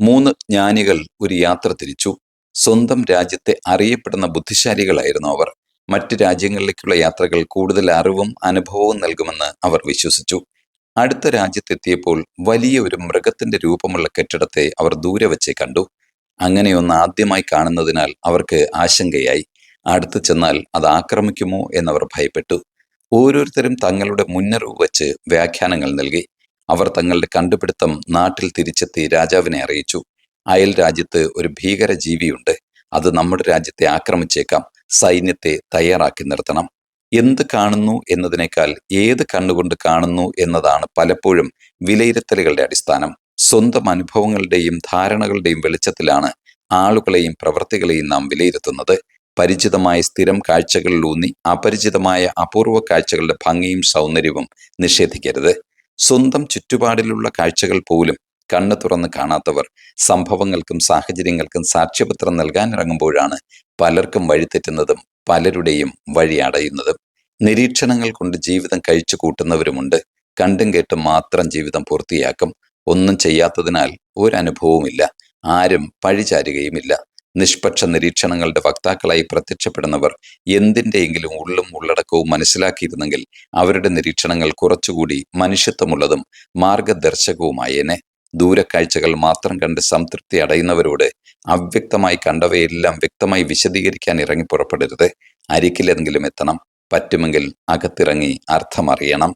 മൂന്ന് ജ്ഞാനികൾ ഒരു യാത്ര തിരിച്ചു. സ്വന്തം രാജ്യത്തെ അറിയപ്പെടുന്ന ബുദ്ധിശാലികളായിരുന്നു അവർ. മറ്റ് രാജ്യങ്ങളിലേക്കുള്ള യാത്രകൾ കൂടുതൽ അറിവും അനുഭവവും നൽകുമെന്ന് അവർ വിശ്വസിച്ചു. അടുത്ത രാജ്യത്തെത്തിയപ്പോൾ വലിയ ഒരു മൃഗത്തിന്റെ രൂപമുള്ള കെട്ടിടത്തെ അവർ ദൂരെ വെച്ച് കണ്ടു. അങ്ങനെയൊന്ന് ആദ്യമായി കാണുന്നതിനാൽ അവർക്ക് ആശങ്കയായി. അടുത്ത് ചെന്നാൽ അത് ആക്രമിക്കുമോ എന്നവർ ഭയപ്പെട്ടു. ഓരോരുത്തരും തങ്ങളുടെ മുന്നറിവ് വെച്ച് വ്യാഖ്യാനങ്ങൾ നൽകി. അവർ തങ്ങളുടെ കണ്ടുപിടുത്തം നാട്ടിൽ തിരിച്ചെത്തി രാജാവിനെ അറിയിച്ചു. അയൽ രാജ്യത്ത് ഒരു ഭീകര ജീവിയുണ്ട് അത് നമ്മുടെ രാജ്യത്തെ ആക്രമിച്ചേക്കാം. സൈന്യത്തെ തയ്യാറാക്കി നിർത്തണം. എന്ത് കാണുന്നു എന്നതിനേക്കാൾ ഏത് കണ്ണുകൊണ്ട് കാണുന്നു എന്നതാണ് പലപ്പോഴും വിലയിരുത്തലുകളുടെ അടിസ്ഥാനം. സ്വന്തം അനുഭവങ്ങളുടെയും ധാരണകളുടെയും വെളിച്ചത്തിലാണ് ആളുകളെയും പ്രവൃത്തികളെയും നാം വിലയിരുത്തുന്നത്. പരിചിതമായ സ്ഥിരം കാഴ്ചകളിലൂന്നി അപരിചിതമായ അപൂർവ കാഴ്ചകളുടെ ഭംഗിയും സൗന്ദര്യവും നിഷേധിക്കരുത്. സ്വന്തം ചുറ്റുപാടിലുള്ള കാഴ്ചകൾ പോലും കണ്ണു തുറന്ന് കാണാത്തവർ സംഭവങ്ങൾക്കും സാഹചര്യങ്ങൾക്കും സാക്ഷ്യപത്രം നൽകാൻ ഇറങ്ങുമ്പോഴാണ് പലർക്കും വഴിതെറ്റുന്നതും പലരുടെയും വഴി അടയുന്നതും. നിരീക്ഷണങ്ങൾ കൊണ്ട് ജീവിതം കഴിച്ചു കൂട്ടുന്നവരുമുണ്ട്. കണ്ടും കേട്ടും മാത്രം ജീവിതം പൂർത്തിയാക്കും. ഒന്നും ചെയ്യാത്തതിനാൽ ഒരനുഭവവുമില്ല. ആരും പഴിചാരുകയുമില്ല. നിഷ്പക്ഷ നിരീക്ഷണങ്ങളുടെ വക്താക്കളായി പ്രത്യക്ഷപ്പെടുന്നവർ എന്തിന്റെയെങ്കിലും ഉള്ളും ഉള്ളടക്കവും മനസ്സിലാക്കിയിരുന്നെങ്കിൽ അവരുടെ നിരീക്ഷണങ്ങൾ കുറച്ചുകൂടി മനുഷ്യത്വമുള്ളതും മാർഗദർശകവുമായേനെ. ദൂരക്കാഴ്ചകൾ മാത്രം കണ്ട് സംതൃപ്തി അടയുന്നവരോട് അവ്യക്തമായി കണ്ടവയെല്ലാം വ്യക്തമായി വിശദീകരിക്കാൻ ഇറങ്ങി പുറപ്പെടരുത്. അരിക്കിലെങ്കിലും എത്തണം. പറ്റുമെങ്കിൽ അകത്തിറങ്ങി അർത്ഥമറിയണം.